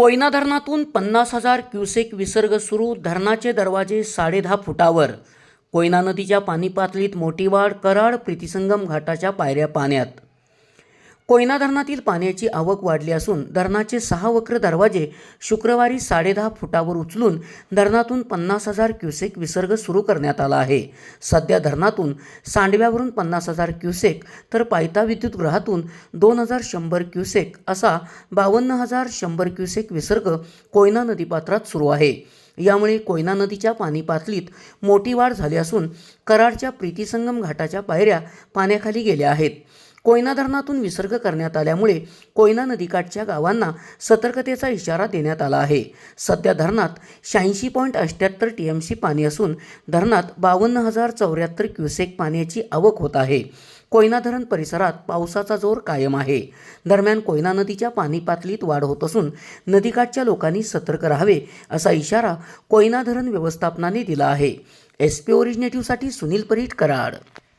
कोयना धरणातून पन्नास हजार क्युसेक विसर्ग सुरू धरणाचे दरवाजे साडेदहा फुटावर. कोयना नदीच्या पाणी पातळीत मोठी वाढ कराड प्रीतिसंगम घाटाच्या पायऱ्या पाण्यात. कोयना धरणातील पाण्याची आवक वाढली असून धरणाचे सहा वक्र दरवाजे शुक्रवारी साडेदहा फुटावर उचलून धरणातून पन्नास हजार क्युसेक विसर्ग सुरू करण्यात आला आहे. सध्या धरणातून सांडव्यावरून पन्नास हजार क्युसेक तर पायता विद्युतगृहातून दोन हजार शंभर क्युसेक असा बावन्न हजार शंभर क्युसेक विसर्ग कोयना नदीपात्रात सुरू आहे. यामुळे कोयना नदीच्या पाणी पातळीत मोठी वाढ झाली असून कराडच्या प्रीतिसंगम घाटाच्या पायऱ्या पाण्याखाली गेल्या आहेत. कोयना धरणातून विसर्ग करण्यात आल्यामुळे कोयना नदीकाठच्या गावांना सतर्कतेचा इशारा देण्यात आला आहे. सध्या धरणात शहाऐंशी पॉईंट अष्ट्याहत्तर टी एम सी पाणी असून धरणात बावन्न हजार चौऱ्याहत्तर क्युसेक पाण्याची आवक होत आहे. कोयना धरण परिसरात पावसाचा जोर कायम आहे. दरम्यान कोयना नदीच्या पाणी पातळीत वाढ होत असून नदीकाठच्या लोकांनी सतर्क राहावे असा इशारा कोयना धरण व्यवस्थापनाने दिला आहे. एस पी ओरिजिनेटिव्हसाठी सुनील परीट कराड.